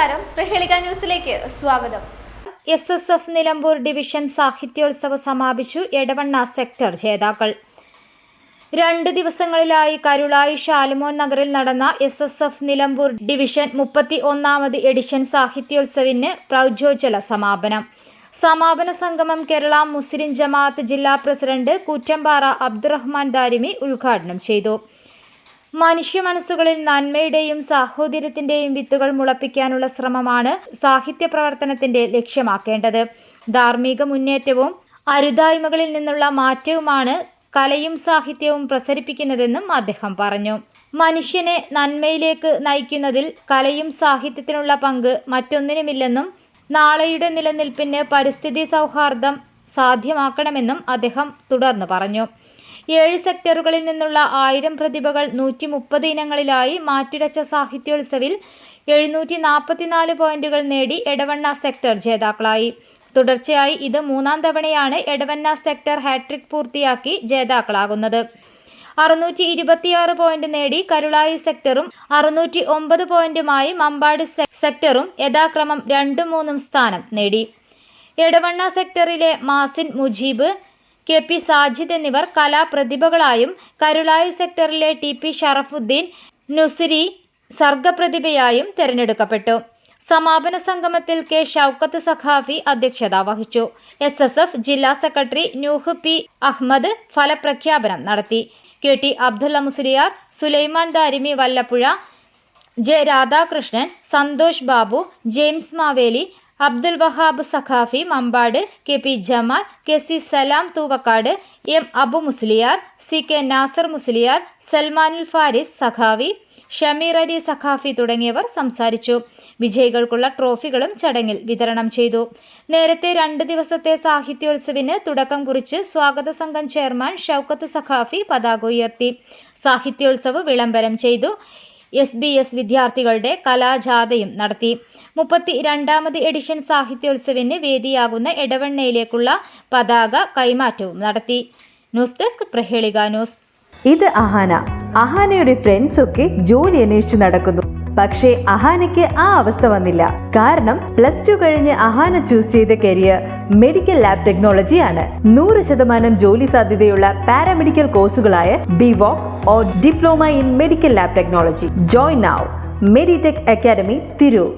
നമസ്കാരം. പ്രഹേളിക ന്യൂസിലേക്ക് സ്വാഗതം. S S F Nilambur division സാഹിത്യോത്സവം സമാപിച്ചു. എടവണ്ണ സെക്ടർ ജേതാക്കൾ. രണ്ട് ദിവസങ്ങളിലായി കരുളായി ഷാലിമോൻ നഗറിൽ നടന്ന S S F Nilambur division മുപ്പത്തി ഒന്നാമത് എഡിഷൻ സാഹിത്യോത്സവിന് പ്രൗജ്യോജ്വല സമാപനം. സമാപന സംഗമം കേരള മുസ്ലിം ജമാഅത്ത് ജില്ലാ പ്രസിഡന്റ് കൂറ്റമ്പാറ അബ്ദുറഹ്മാൻ ദാരിമി ഉദ്ഘാടനം ചെയ്തു. മനുഷ്യ മനസ്സുകളിൽ നന്മയുടെയും സാഹോദര്യത്തിന്റെയും വിത്തുകൾ മുളപ്പിക്കാനുള്ള ശ്രമമാണ് സാഹിത്യ പ്രവർത്തനത്തിന്റെ ലക്ഷ്യമാക്കേണ്ടത്. ധാർമ്മിക മുന്നേറ്റവും അരുതായ്മകളിൽ നിന്നുള്ള മാറ്റവുമാണ് കലയും സാഹിത്യവും പ്രസരിപ്പിക്കുന്നതെന്നും അദ്ദേഹം പറഞ്ഞു. മനുഷ്യനെ നന്മയിലേക്ക് നയിക്കുന്നതിൽ കലയും സാഹിത്യത്തിനുള്ള പങ്ക് മറ്റൊന്നിനുമില്ലെന്നും നാളെയുടെ നിലനിൽപ്പിന് പരിസ്ഥിതി സൗഹാർദ്ദം സാധ്യമാക്കണമെന്നും അദ്ദേഹം തുടർന്ന് പറഞ്ഞു. ഏഴ് സെക്ടറുകളിൽ നിന്നുള്ള ആയിരം പ്രതിഭകൾ നൂറ്റി മുപ്പത് ഇനങ്ങളിലായി മാറ്റുരച്ച സാഹിത്യോത്സവിൽ എഴുന്നൂറ്റി നാൽപ്പത്തിനാല് പോയിന്റുകൾ നേടി എടവണ്ണ സെക്ടർ ജേതാക്കളായി. തുടർച്ചയായി ഇത് മൂന്നാം തവണയാണ് എടവണ്ണ സെക്ടർ ഹാട്രിക് പൂർത്തിയാക്കി ജേതാക്കളാകുന്നത്. അറുന്നൂറ്റി ഇരുപത്തിയാറ് പോയിന്റ് നേടി കരുളായി സെക്ടറും അറുന്നൂറ്റി ഒമ്പത് പോയിന്റുമായി മമ്പാട് സെക്ടറും യഥാക്രമം രണ്ടും മൂന്നും സ്ഥാനം നേടി. എടവണ്ണ സെക്ടറിലെ മാസിൻ മുജീബ് കെ പി സാജിദ് എന്നിവർ കലാപ്രതിഭകളായും കരുളായി സെക്ടറിലെ ടി പി ഷറഫുദ്ദീൻ നുസിരി സർഗപ്രതിഭയായും തെരഞ്ഞെടുക്കപ്പെട്ടു. സമാപന സംഗമത്തിൽ കെ ഷൌക്കത്ത് സഖാഫി അധ്യക്ഷത വഹിച്ചു. എസ് എസ് എഫ് ജില്ലാ സെക്രട്ടറി നൂഹ് പി അഹമ്മദ് ഫലപ്രഖ്യാപനം നടത്തി. K T Abdulla Musliyar Sulaiman Darimi Vallappuzha J Radhakrishnan Santhosh Babu James Maveli Abdul Wahab Saqafi Mampad K P Jamal K C Salam Thuvakkad M Abu Musliyar C K Nasar Musliyar Salmanul Faris Sakhavi Shameer Ali Saqafi തുടങ്ങിയവർ സംസാരിച്ചു. വിജയികൾക്കുള്ള ട്രോഫികളും ചടങ്ങിൽ വിതരണം ചെയ്തു. നേരത്തെ രണ്ട് ദിവസത്തെ സാഹിത്യോത്സവിന് തുടക്കം കുറിച്ച് സ്വാഗത സംഘം ചെയർമാൻ ഷൗക്കത്ത് സഖാഫി പതാക ഉയർത്തി. സാഹിത്യോത്സവ് വിളംബരം ചെയ്തു. എസ് ബി എസ് വിദ്യാർത്ഥികളുടെ കലാജാഥയും നടത്തി. മുപ്പത്തി രണ്ടാമത് എഡിഷൻ സാഹിത്യോത്സവിന് വേദിയാകുന്ന എടവണ്ണയിലേക്കുള്ള പതാക കൈമാറ്റവും നടത്തി. News desk Prahelika news. ഇത് അഹാന. അഹാനയുടെ ഫ്രണ്ട്സ് ഒക്കെ ജോലി അന്വേഷിച്ചു നടക്കുന്നു. പക്ഷേ അഹാനയ്ക്ക് ആ അവസ്ഥ വന്നില്ല. കാരണം പ്ലസ് ടു കഴിഞ്ഞ് അഹാന ചൂസ് ചെയ്ത കരിയർ മെഡിക്കൽ ലാബ് ടെക്നോളജി ആണ്. നൂറ് ശതമാനം ജോലി സാധ്യതയുള്ള paramedical കോഴ്സുകളായ BVoc or diploma in medical lab technology join now Meditech academy Tirur